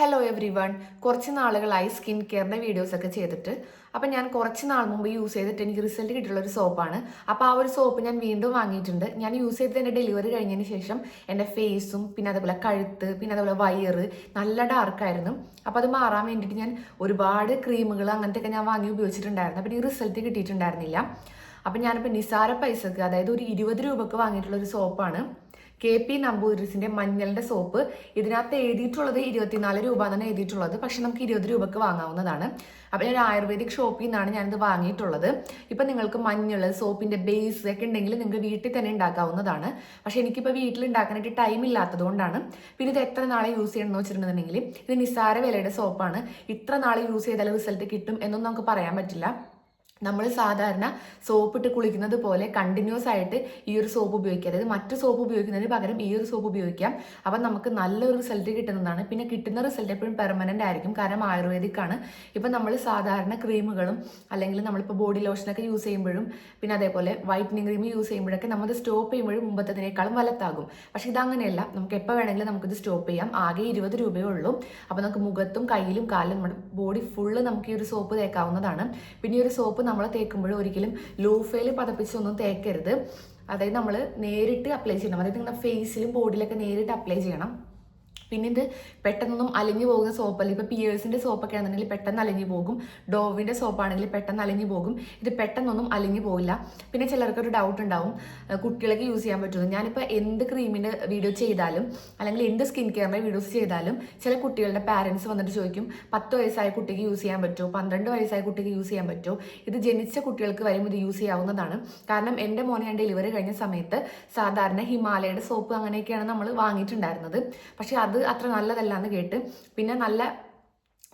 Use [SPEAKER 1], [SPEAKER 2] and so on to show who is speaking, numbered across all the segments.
[SPEAKER 1] Hello every one കുറച്ച് നാളുകളായി skin കെയറിന്റെ വീഡിയോസൊക്കെ ചെയ്തിട്ട്. അപ്പം ഞാൻ കുറച്ച് നാൾ മുമ്പ് യൂസ് ചെയ്തിട്ട് എനിക്ക് റിസൾട്ട് കിട്ടിയുള്ള ഒരു സോപ്പാണ് അപ്പോൾ ആ ഒരു സോപ്പ് ഞാൻ വീണ്ടും വാങ്ങിയിട്ടുണ്ട്. ഞാൻ യൂസ് ചെയ്തിട്ട് എന്റെ ഡെലിവറി കഴിഞ്ഞതിന് ശേഷം എന്റെ ഫേസും പിന്നെ അതുപോലെ കഴുത്ത് പിന്നെ അതുപോലെ വയറ് നല്ല ഡാർക്കായിരുന്നു അപ്പോൾ അത് മാറാൻ വേണ്ടിയിട്ട് ഞാൻ ഒരുപാട് ക്രീമുകൾ അങ്ങനത്തെയൊക്കെ ഞാൻ വാങ്ങി ഉപയോഗിച്ചിട്ടുണ്ടായിരുന്നു. അപ്പം എനിക്ക് റിസൾട്ട് കിട്ടിയിട്ടുണ്ടായിരുന്നില്ല. അപ്പം ഞാനിപ്പോൾ നിസാര പൈസക്ക് അതായത് ഒരു ഇരുപത് രൂപക്ക് വാങ്ങിയിട്ടുള്ള ഒരു സോപ്പാണ് കെ പി നമ്പൂതിരിസിന്റെ മഞ്ഞളുടെ സോപ്പ്. ഇതിനകത്ത് എഴുതിയിട്ടുള്ളത് ഇരുപത്തിനാല് രൂപ എന്നാണ് എഴുതിയിട്ടുള്ളത്. പക്ഷെ നമുക്ക് ഇരുപത് രൂപക്ക് വാങ്ങാവുന്നതാണ്. അപ്പം ഞാൻ ആയുർവേദിക് ഷോപ്പിൽ നിന്നാണ് ഞാനിത് വാങ്ങിയിട്ടുള്ളത്. ഇപ്പം നിങ്ങൾക്ക് മഞ്ഞൾ സോപ്പിന്റെ ബേസ് ഒക്കെ ഉണ്ടെങ്കിൽ നിങ്ങൾക്ക് വീട്ടിൽ തന്നെ ഉണ്ടാക്കാവുന്നതാണ്. പക്ഷെ എനിക്കിപ്പോൾ വീട്ടിൽ ഉണ്ടാക്കാനായിട്ട് ടൈം ഇല്ലാത്തത് കൊണ്ടാണ്. പിന്നെ ഇത് എത്ര നാളെ യൂസ് ചെയ്യണമെന്ന് വെച്ചിട്ടുണ്ടെന്നുണ്ടെങ്കിൽ ഇത് നിസ്സാര വിലയുടെ സോപ്പാണ് ഇത്ര നാൾ യൂസ് ചെയ്താൽ റിസൾട്ട് കിട്ടും എന്നൊന്നും നമുക്ക് പറയാൻ പറ്റില്ല. നമ്മൾ സാധാരണ സോപ്പ് ഇട്ട് കുളിക്കുന്നത് പോലെ കണ്ടിന്യൂസ് ആയിട്ട് ഈ ഒരു സോപ്പ് ഉപയോഗിക്കുക. അതായത് മറ്റു സോപ്പ് ഉപയോഗിക്കുന്നതിന് പകരം ഈ ഒരു സോപ്പ് ഉപയോഗിക്കാം അപ്പം നമുക്ക് നല്ലൊരു റിസൾട്ട് കിട്ടുന്നതാണ്. പിന്നെ കിട്ടുന്ന റിസൾട്ട് എപ്പോഴും പെർമനന്റ് ആയിരിക്കും. കാരണം ആയുർവേദിക് ആണ്. ഇപ്പം നമ്മൾ സാധാരണ ക്രീമുകളും അല്ലെങ്കിൽ നമ്മളിപ്പോൾ ബോഡി ലോഷനൊക്കെ യൂസ് ചെയ്യുമ്പോഴും പിന്നെ അതേപോലെ വൈറ്റനിങ് ക്രീം യൂസ് ചെയ്യുമ്പോഴൊക്കെ നമ്മൾ സ്റ്റോപ്പ് ചെയ്യുമ്പോഴും മുമ്പത്തതിനേക്കാളും വലത്താകും പക്ഷേ ഇതങ്ങനെയല്ല. നമുക്ക് എപ്പോൾ വേണമെങ്കിലും നമുക്കിത് സ്റ്റോപ്പ് ചെയ്യാം. ആകെ ഇരുപത് രൂപയേ ഉള്ളൂ. അപ്പോൾ നമുക്ക് മുഖത്തും കയ്യിലും കാലിലും നമ്മുടെ ബോഡി ഫുള്ള് നമുക്ക് ഈ ഒരു സോപ്പ് തേക്കാവുന്നതാണ്. പിന്നെ ഈ ഒരു സോപ്പ് നമ്മൾ തേക്കുമ്പോഴും ഒരിക്കലും ലൂഫയിൽ പതപ്പിച്ചൊന്നും തേക്കരുത്. അതായത് നമ്മൾ നേരിട്ട് അപ്ലൈ ചെയ്യണം. അതായത് നിങ്ങളുടെ ഫേസിലും ബോഡിയിലൊക്കെ നേരിട്ട് അപ്ലൈ ചെയ്യണം. പിന്നെ ഇത് പെട്ടെന്നൊന്നും അലിഞ്ഞു പോകുന്ന സോപ്പല്ല? ഇപ്പോൾ പിയേഴ്സിന്റെ സോപ്പൊക്കെ ആണെന്നുണ്ടെങ്കിൽ പെട്ടെന്ന് അലിഞ്ഞു പോകും. ഡോവിന്റെ സോപ്പാണെങ്കിൽ പെട്ടെന്ന് അലിഞ്ഞു പോകും. ഇത് പെട്ടെന്നൊന്നും അലിഞ്ഞു പോകില്ല പിന്നെ ചിലർക്ക് ഒരു ഡൗട്ട് ഉണ്ടാവും കുട്ടികൾക്ക് യൂസ് ചെയ്യാൻ പറ്റുമോ ഞാനിപ്പോൾ എന്ത് ക്രീമിന്റെ വീഡിയോ ചെയ്താലും അല്ലെങ്കിൽ എന്ത് സ്കിൻ കെയറിന്റെ വീഡിയോസ് ചെയ്താലും ചില കുട്ടികളുടെ പാരൻസ് വന്നിട്ട് ചോദിക്കും പത്ത് വയസ്സായ കുട്ടിക്ക് യൂസ് ചെയ്യാൻ പറ്റുമോ? പന്ത്രണ്ട് വയസ്സായ കുട്ടിക്ക് യൂസ് ചെയ്യാൻ പറ്റുമോ? ഇത് ജനിച്ച കുട്ടികൾക്ക് വരും ഇത് യൂസ് ചെയ്യാവുന്നതാണ്. കാരണം എന്റെ മോനെ ഞാൻ ഡെലിവറി കഴിഞ്ഞ സമയത്ത് സാധാരണ ഹിമാലയയുടെ സോപ്പ് അങ്ങനെയൊക്കെയാണ് നമ്മൾ വാങ്ങിയിട്ടുണ്ടായിരുന്നത്. പക്ഷേ അത് അത്ര നല്ലതല്ല എന്ന് കേട്ട്. പിന്നെ നല്ല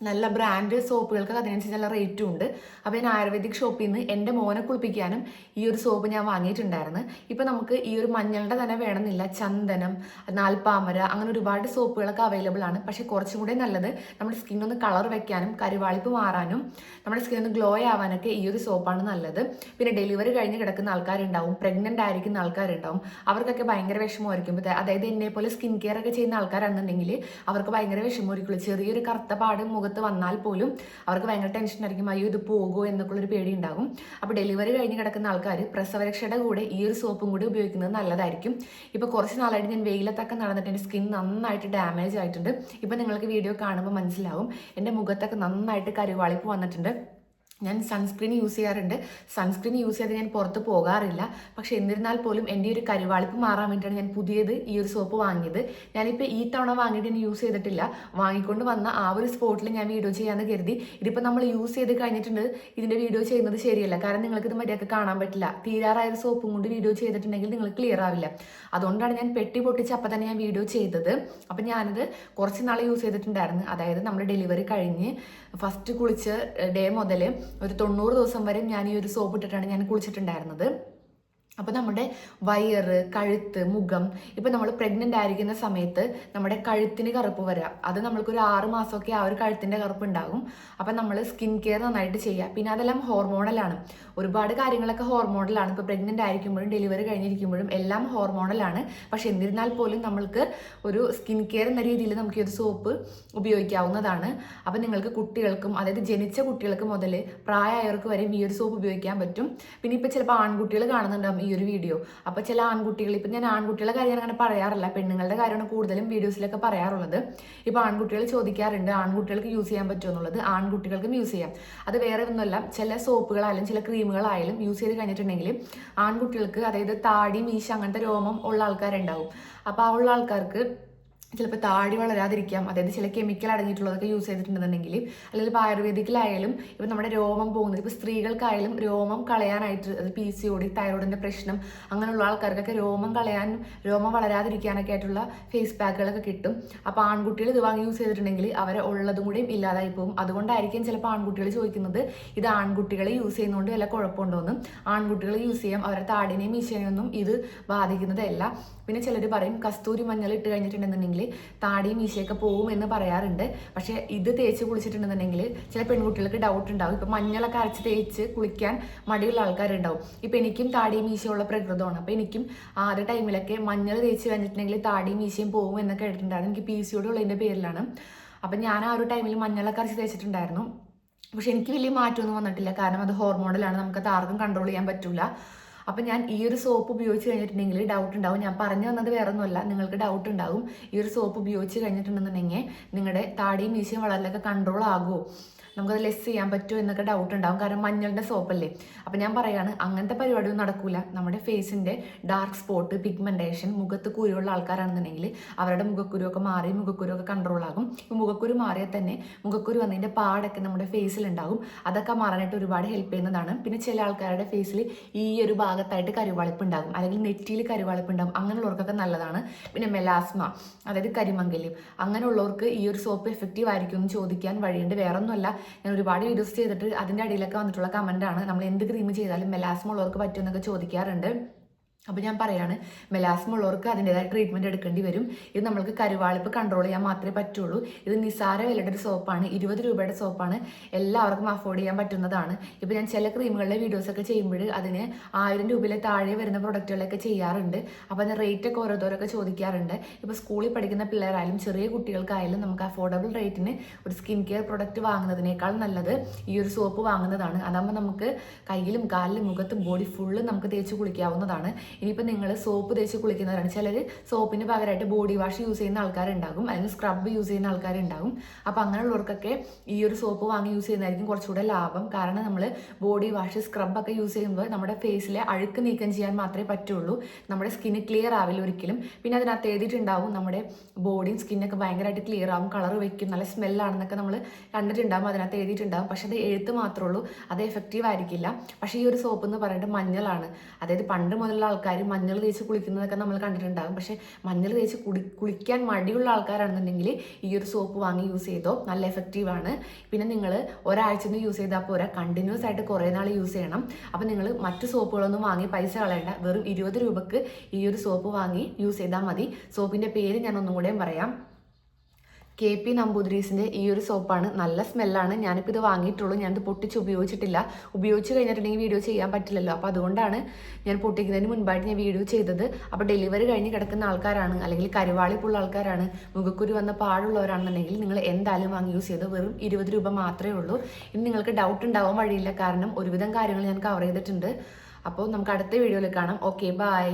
[SPEAKER 1] നല്ല ബ്രാൻഡ് സോപ്പുകൾക്ക് അതിനനുസരിച്ച് നല്ല റേറ്റും ഉണ്ട്. അപ്പോൾ ഞാൻ ആയുർവേദിക് ഷോപ്പിൽ നിന്ന് എന്റെ മോനെ കുളിപ്പിക്കാനും ഈ ഒരു സോപ്പ് ഞാൻ വാങ്ങിയിട്ടുണ്ടായിരുന്നു. ഇപ്പോൾ നമുക്ക് ഈ ഒരു മഞ്ഞളുടെ തന്നെ വേണമെന്നില്ല. ചന്ദനം നാൽപ്പാമര അങ്ങനെ ഒരുപാട് സോപ്പുകളൊക്കെ അവൈലബിൾ ആണ്. പക്ഷേ കുറച്ചും കൂടെ നല്ലത് നമ്മുടെ സ്കിന്നൊന്ന് കളർ വെക്കാനും കരുവാളിപ്പ് മാറാനും നമ്മുടെ സ്കിൻ ഒന്ന് ഗ്ലോ ആവാനൊക്കെ ഈ ഒരു സോപ്പാണ് നല്ലത്. പിന്നെ ഡെലിവറി കഴിഞ്ഞ് കിടക്കുന്ന ആൾക്കാരുണ്ടാവും പ്രഗ്നന്റ് ആയിരിക്കുന്ന ആൾക്കാരുണ്ടാവും. അവർക്കൊക്കെ ഭയങ്കര വിഷമമായിരിക്കും അതായത് എന്നെ പോലെ സ്കിൻ കെയർ ഒക്കെ ചെയ്യുന്ന ആൾക്കാരാണെന്നുണ്ടെങ്കിൽ അവർക്ക് ഭയങ്കര വിഷമമായിരിക്കുള്ളൂ. ചെറിയൊരു കറുത്ത പാട് മുഖത്ത് വന്നാൽ പോലും അവർക്ക് ഭയങ്കര ടെൻഷൻ ആയിരിക്കും അയ്യോ ഇത് പോകുമോ? എന്നൊക്കെയുള്ളൊരു പേടി ഉണ്ടാകും. അപ്പോൾ ഡെലിവറി കഴിഞ്ഞ് കിടക്കുന്ന ആൾക്കാർ പ്രസവരക്ഷയുടെ കൂടെ ഈ ഒരു സോപ്പും കൂടി ഉപയോഗിക്കുന്നത് നല്ലതായിരിക്കും. ഇപ്പോൾ കുറച്ച് നാളായിട്ട് ഞാൻ വെയിലത്തൊക്കെ നടന്നിട്ട് എന്റെ സ്കിൻ നന്നായിട്ട് ഡാമേജ് ആയിട്ടുണ്ട്. ഇപ്പോൾ നിങ്ങൾക്ക് വീഡിയോ കാണുമ്പോൾ മനസ്സിലാവും. എന്റെ മുഖത്തൊക്കെ നന്നായിട്ട് കരുവാളിപ്പ് വന്നിട്ടുണ്ട്. ഞാൻ സൺസ്ക്രീൻ യൂസ് ചെയ്യാറുണ്ട്. സൺസ്ക്രീൻ യൂസ് ചെയ്ത് ഞാൻ പുറത്ത് പോകാറില്ല. പക്ഷേ എന്നിരുന്നാൽ പോലും എന്റെ ഒരു കരുവാളിപ്പ് മാറാൻ വേണ്ടിയിട്ടാണ് ഞാൻ പുതിയത് ഈ ഒരു സോപ്പ് വാങ്ങിയത്. ഞാനിപ്പോൾ ഈ തവണ വാങ്ങിയിട്ട് ഞാൻ യൂസ് ചെയ്തിട്ടില്ല. വാങ്ങിക്കൊണ്ട് വന്ന ആ ഒരു സ്പോട്ടിൽ ഞാൻ വീഡിയോ ചെയ്യാമെന്ന് കരുതി. ഇതിപ്പോൾ നമ്മൾ യൂസ് ചെയ്ത് കഴിഞ്ഞിട്ടുണ്ട്. ഇതിന്റെ വീഡിയോ ചെയ്യുന്നത് ശരിയല്ല. കാരണം നിങ്ങൾക്ക് ഇത് മര്യാദയ്ക്ക് കാണാൻ പറ്റില്ല. തീരാറായ ഒരു സോപ്പും കൊണ്ട് വീഡിയോ ചെയ്തിട്ടുണ്ടെങ്കിൽ നിങ്ങൾ ക്ലിയർ ആവില്ല. അതുകൊണ്ടാണ് ഞാൻ പെട്ടി പൊട്ടിച്ച് അപ്പം തന്നെ ഞാൻ വീഡിയോ ചെയ്തത്. അപ്പം ഞാനത് കുറച്ച് നാൾ യൂസ് ചെയ്തിട്ടുണ്ടായിരുന്നു. അതായത് നമ്മുടെ ഡെലിവറി കഴിഞ്ഞ് ഫസ്റ്റ് കുളിച്ച് ഡേ മുതൽ ഒരു തൊണ്ണൂറ് ദിവസം വരെ ഞാൻ ഈ ഒരു സോപ്പ് ഇട്ടിട്ടാണ് ഞാൻ കുളിച്ചിട്ടുണ്ടായിരുന്നത്. അപ്പോൾ നമ്മുടെ വയറ് കഴുത്ത് മുഖം ഇപ്പം നമ്മൾ പ്രഗ്നന്റ് ആയിരിക്കുന്ന സമയത്ത് നമ്മുടെ കഴുത്തിന് കറുപ്പ് വരാം. അത് നമ്മൾക്കൊരു ആറ് മാസമൊക്കെ ആ ഒരു കഴുത്തിന്റെ കറുപ്പ് ഉണ്ടാകും. അപ്പം നമ്മൾ സ്കിൻ കെയർ നന്നായിട്ട് ചെയ്യുക പിന്നെ അതെല്ലാം ഹോർമോണലാണ് ഒരുപാട് കാര്യങ്ങളൊക്കെ ഹോർമോണലാണ് ഇപ്പോൾ പ്രഗ്നന്റ് ആയിരിക്കുമ്പോഴും ഡെലിവറി കഴിഞ്ഞിരിക്കുമ്പോഴും എല്ലാം ഹോർമോണലാണ് പക്ഷെ എന്നിരുന്നാൽ പോലും നമ്മൾക്ക് ഒരു സ്കിൻ കെയർ എന്ന രീതിയിൽ നമുക്ക് ഒരു സോപ്പ് ഉപയോഗിക്കാവുന്നതാണ്. അപ്പം നിങ്ങൾക്ക് കുട്ടികൾക്കും അതായത് ജനിച്ച കുട്ടികൾക്ക് മുതൽ പ്രായമായവർക്ക് വരെയും ഈ ഒരു സോപ്പ് ഉപയോഗിക്കാൻ പറ്റും. പിന്നെ ഇപ്പോൾ ചിലപ്പോൾ ആൺകുട്ടികൾ കാണുന്നുണ്ടാവും. ഈ ഒരു വീഡിയോ അപ്പോൾ ചില ആൺകുട്ടികൾ ഇപ്പം ഞാൻ ആൺകുട്ടികളുടെ കാര്യം അങ്ങനെ പറയാറില്ല. പെണ്ണുങ്ങളുടെ കാര്യമാണ് കൂടുതലും വീഡിയോസിലൊക്കെ പറയാറുള്ളത്. ഇപ്പോൾ ആൺകുട്ടികൾ ചോദിക്കാറുണ്ട് ആൺകുട്ടികൾക്ക് യൂസ് ചെയ്യാൻ പറ്റുമോ എന്നുള്ളത്? ആൺകുട്ടികൾക്കും യൂസ് ചെയ്യാം. അത് വേറെ ഒന്നുമല്ല ചില സോപ്പുകളായാലും ചില ക്രീമുകളായാലും യൂസ് ചെയ്ത് കഴിഞ്ഞിട്ടുണ്ടെങ്കിൽ ആൺകുട്ടികൾക്ക് അതായത് താടി മീശ അങ്ങനത്തെ രോമം ഉള്ള ആൾക്കാരുണ്ടാവും. അപ്പോൾ ആ ഉള്ള ആൾക്കാർക്ക് ചിലപ്പോൾ താടി വളരാതിരിക്കാം. അതായത് ചില കെമിക്കൽ അടങ്ങിയിട്ടുള്ളതൊക്കെ യൂസ് ചെയ്തിട്ടുണ്ടെന്നുണ്ടെങ്കിൽ അല്ലെങ്കിൽ ഇപ്പോൾ ആയുർവേദിക്കിലായാലും ഇപ്പോൾ നമ്മുടെ രോമം പോകുന്നത് ഇപ്പോൾ സ്ത്രീകൾക്കായാലും രോമം കളയാനായിട്ട് അത് പി സി ഒടി തൈറോയിഡിന്റെ പ്രശ്നം അങ്ങനെയുള്ള ആൾക്കാർക്കൊക്കെ രോമം കളയാനും രോമം വളരാതിരിക്കാനൊക്കെ ആയിട്ടുള്ള ഫേസ് പാക്കുകളൊക്കെ കിട്ടും. അപ്പോൾ ആൺകുട്ടികൾ ഇത് വാങ്ങി യൂസ് ചെയ്തിട്ടുണ്ടെങ്കിൽ അവരെ ഉള്ളതും കൂടിയും ഇല്ലാതായി പോകും. അതുകൊണ്ടായിരിക്കും ചിലപ്പോൾ ആൺകുട്ടികൾ ചോദിക്കുന്നത് ഇത് ആൺകുട്ടികളെ യൂസ് ചെയ്യുന്നതുകൊണ്ട് വല്ല കുഴപ്പമുണ്ടോയെന്ന് ആൺകുട്ടികൾ യൂസ് ചെയ്യാം അവരുടെ താടിനെയും മീശനെയും ഒന്നും ഇത് ബാധിക്കുന്നതല്ല. പിന്നെ ചിലർ പറയും കസ്തൂരി മഞ്ഞൾ ഇട്ട് കഴിഞ്ഞിട്ടുണ്ടെന്നുണ്ടെങ്കിൽ താടിയും മീശയൊക്കെ പോകും എന്ന് പറയാറുണ്ട്. പക്ഷേ ഇത് തേച്ച് കുളിച്ചിട്ടുണ്ടെന്നുണ്ടെങ്കിൽ ചില പെൺകുട്ടികൾക്ക് ഡൗട്ട് ഉണ്ടാവും. ഇപ്പം മഞ്ഞളൊക്കെ അരച്ച് തേച്ച് കുളിക്കാൻ മടിയുള്ള ആൾക്കാരുണ്ടാവും. ഇപ്പം എനിക്കും താടിയും മീശയുള്ള പ്രകൃതമാണ്. അപ്പം എനിക്കും ആദ്യ ടൈമിലൊക്കെ മഞ്ഞൾ തേച്ച് കഴിഞ്ഞിട്ടുണ്ടെങ്കിൽ താടിയും മീശയും പോകും എന്നൊക്കെ കേട്ടിട്ടുണ്ടായിരുന്നു. എനിക്ക് പി സി ഉള്ളതിന്റെ പേരിലാണ്. അപ്പം ഞാൻ ആ ഒരു ടൈമിൽ മഞ്ഞളൊക്കെ അരച്ച് തേച്ചിട്ടുണ്ടായിരുന്നു. പക്ഷെ എനിക്ക് വലിയ മാറ്റമൊന്നും വന്നിട്ടില്ല. കാരണം അത് ഹോർമോണിലാണ് അത് ആർക്കും കൺട്രോൾ ചെയ്യാൻ പറ്റില്ല അപ്പം ഞാൻ ഈ ഒരു സോപ്പ് ഉപയോഗിച്ച് കഴിഞ്ഞിട്ടുണ്ടെങ്കിൽ ഡൗട്ട് ഉണ്ടാവും. ഞാൻ പറഞ്ഞു വന്നത് വേറെ ഒന്നുമല്ല നിങ്ങൾക്ക് ഡൗട്ട് ഉണ്ടാവും. ഈ ഒരു സോപ്പ് ഉപയോഗിച്ച് കഴിഞ്ഞിട്ടുണ്ടെന്നുണ്ടെങ്കിൽ നിങ്ങളുടെ താടിയും മീശയും വളരലൊക്കെ കൺട്രോൾ ആകുമോ നമുക്കത് ലെസ് ചെയ്യാൻ പറ്റുമോ എന്നൊക്കെ ഡൗട്ട് ഉണ്ടാവും. കാരണം മഞ്ഞളുടെ സോപ്പല്ലേ അപ്പം ഞാൻ പറയുകയാണ് അങ്ങനത്തെ പരിപാടിയൊന്നും നടക്കില്ല നമ്മുടെ ഫേസിന്റെ ഡാർക്ക് സ്പോട്ട് പിഗ്മെന്റേഷൻ മുഖത്ത് കുരുവുള്ള ആൾക്കാരാണെന്നുണ്ടെങ്കിൽ അവരുടെ മുഖക്കുരുവൊക്കെ മാറി മുഖക്കുരുവൊക്കെ കൺട്രോൾ ആകും. മുഖക്കുരു മാറിയാൽ തന്നെ മുഖക്കുരു വന്നതിന്റെ പാടൊക്കെ നമ്മുടെ ഫേസിലുണ്ടാകും അതൊക്കെ മാറാനായിട്ട് ഒരുപാട് ഹെൽപ്പ് ചെയ്യുന്നതാണ്. പിന്നെ ചില ആൾക്കാരുടെ ഫേസിൽ ഈ ഒരു ഭാഗത്തായിട്ട് കരുവാളിപ്പ് ഉണ്ടാകും. അല്ലെങ്കിൽ നെറ്റിയിൽ കരുവാളിപ്പ് ഉണ്ടാകും. അങ്ങനെയുള്ളവർക്കൊക്കെ നല്ലതാണ്. പിന്നെ മെലാസ്മ അതായത് കരിമംഗല്യം അങ്ങനെയുള്ളവർക്ക് ഈ ഒരു സോപ്പ് എഫക്റ്റീവ് ആയിരിക്കും എന്ന് ചോദിക്കാൻ വഴിയുണ്ട്. വേറെ ഒന്നുമല്ല ഞാൻ ഒരുപാട് വീഡിയോസ് ചെയ്തിട്ട് അതിന്റെ അടിയിലൊക്കെ വന്നിട്ടുള്ള കമന്റാണ് നമ്മൾ എന്ത് ക്രീം ചെയ്താലും മെലാസ്മ ഉള്ളവർക്ക് പറ്റുമെന്നൊക്കെ ചോദിക്കാറുണ്ട്. അപ്പോൾ ഞാൻ പറയാണ് മെലാസ്മ ഉള്ളവർക്ക് അതിന്റെതായ ട്രീറ്റ്മെന്റ് എടുക്കേണ്ടി വരും. ഇത് നമ്മൾക്ക് കരുവാളിപ്പ് കൺട്രോൾ ചെയ്യാൻ മാത്രമേ പറ്റുള്ളൂ. ഇത് നിസാര വിലയുടെ ഒരു സോപ്പാണ് ഇരുപത് രൂപയുടെ സോപ്പാണ് എല്ലാവർക്കും അഫോർഡ് ചെയ്യാൻ പറ്റുന്നതാണ്. ഇപ്പോൾ ഞാൻ ചില ക്രീമുകളുടെ വീഡിയോസൊക്കെ ചെയ്യുമ്പോൾ അതിന് ആയിരം രൂപയിലെ താഴെ വരുന്ന പ്രൊഡക്റ്റുകളൊക്കെ ചെയ്യാറുണ്ട്. അപ്പോൾ അതിന് റേറ്റ് ഒക്കെ ഓരോരുത്തരൊക്കെ ചോദിക്കാറുണ്ട്. ഇപ്പോൾ സ്കൂളിൽ പഠിക്കുന്ന പിള്ളേരായാലും ചെറിയ കുട്ടികൾക്കായാലും നമുക്ക് അഫോർഡബിൾ റേറ്റിന് ഒരു സ്കിൻ കെയർ പ്രൊഡക്റ്റ് വാങ്ങുന്നതിനേക്കാൾ നല്ലത് ഈ ഒരു സോപ്പ് വാങ്ങുന്നതാണ്. അതാകുമ്പോൾ നമുക്ക് കയ്യിലും കാലിലും മുഖത്തും ബോഡി ഫുള്ള് നമുക്ക് തേച്ച് കുളിക്കാവുന്നതാണ്. ഇനിയിപ്പോൾ നിങ്ങൾ സോപ്പ് തേച്ച് കുളിക്കുന്നവരാണ്. ചിലർ സോപ്പിന് പകരമായിട്ട് ബോഡി വാഷ് യൂസ് ചെയ്യുന്ന ആൾക്കാരുണ്ടാകും. അല്ലെങ്കിൽ സ്ക്രബ് യൂസ് ചെയ്യുന്ന ആൾക്കാരുണ്ടാകും. അപ്പോൾ അങ്ങനെയുള്ളവർക്കൊക്കെ ഈ ഒരു സോപ്പ് വാങ്ങി യൂസ് ചെയ്യുന്നതായിരിക്കും കുറച്ചുകൂടെ ലാഭം. കാരണം നമ്മൾ ബോഡി വാഷ് സ്ക്രബൊക്കെ യൂസ് ചെയ്യുമ്പോൾ നമ്മുടെ ഫേസിലെ അഴുക്ക് നീക്കം ചെയ്യാൻ മാത്രമേ പറ്റുള്ളൂ. നമ്മുടെ സ്കിന്ന് ക്ലിയർ ആവില്ല ഒരിക്കലും. പിന്നെ അതിനകത്ത് എഴുതിയിട്ടുണ്ടാവും നമ്മുടെ ബോഡിയും സ്കിന്നൊക്കെ ഭയങ്കരമായിട്ട് ക്ലിയർ ആവും. കളർ വയ്ക്കും നല്ല സ്മെല്ലാണെന്നൊക്കെ നമ്മൾ കണ്ടിട്ടുണ്ടാവും. അതിനകത്ത് എഴുതിയിട്ടുണ്ടാവും പക്ഷെ അത് എഴുത്ത് മാത്രമേ ഉള്ളൂ. അത് എഫക്റ്റീവ് ആയിരിക്കില്ല. പക്ഷേ ഈ ഒരു സോപ്പ് എന്ന് പറയുന്നത് മഞ്ഞളാണ്. അതായത് പണ്ട് മുതലുള്ള ആൾക്കാർ മഞ്ഞൾ തേച്ച് കുളിക്കുന്നതൊക്കെ നമ്മൾ കണ്ടിട്ടുണ്ടാകും. പക്ഷേ മഞ്ഞൾ തേച്ച് കുളി കുളിക്കാൻ മടിയുള്ള ആൾക്കാരാണെന്നുണ്ടെങ്കിൽ ഈ ഒരു സോപ്പ് വാങ്ങി യൂസ് ചെയ്തോ നല്ല എഫക്റ്റീവ് ആണ്. പിന്നെ നിങ്ങൾ ഒരാഴ്ച ഒന്ന് യൂസ് ചെയ്താൽ പോരാ. കണ്ടിന്യൂസ് ആയിട്ട് കുറേ നാൾ യൂസ് ചെയ്യണം. അപ്പോൾ നിങ്ങൾ മറ്റ് സോപ്പുകളൊന്നും വാങ്ങി പൈസ കളയണ്ട. വെറും ഇരുപത് രൂപക്ക് ഈ ഒരു സോപ്പ് വാങ്ങി യൂസ് ചെയ്താൽ മതി. സോപ്പിന്റെ പേര് ഞാൻ ഒന്നും കൂടെയും പറയാം. കെ പി നമ്പൂതിരീസിന്റെ ഈ ഒരു സോപ്പാണ്. നല്ല സ്മെല്ലാണ്. ഞാനിപ്പോൾ ഇത് വാങ്ങിയിട്ടുള്ളൂ. ഞാനിത് പൊട്ടിച്ച് ഉപയോഗിച്ചിട്ടില്ല. ഉപയോഗിച്ച് കഴിഞ്ഞിട്ടുണ്ടെങ്കിൽ വീഡിയോ ചെയ്യാൻ പറ്റില്ലല്ലോ. അപ്പോൾ അതുകൊണ്ടാണ് ഞാൻ പൊട്ടിക്കുന്നതിന് മുൻപായിട്ട് ഞാൻ വീഡിയോ ചെയ്തത്. അപ്പോൾ ഡെലിവറി കഴിഞ്ഞ് കിടക്കുന്ന ആൾക്കാരാണ്. അല്ലെങ്കിൽ കരുവാളിപ്പുള്ള ആൾക്കാരാണ്. മുഖക്കുരു വന്ന പാടുള്ളവരാണെന്നുണ്ടെങ്കിൽ നിങ്ങൾ എന്തായാലും വാങ്ങി യൂസ് ചെയ്ത് വെറും ഇരുപത് രൂപ മാത്രമേ ഉള്ളൂ. ഇനി നിങ്ങൾക്ക് ഡൗട്ട് ഉണ്ടാവാൻ വഴിയില്ല. കാരണം ഒരുവിധം കാര്യങ്ങൾ ഞാൻ കവർ ചെയ്തിട്ടുണ്ട്. അപ്പോൾ നമുക്ക് അടുത്ത വീഡിയോയിൽ കാണാം. Okay bye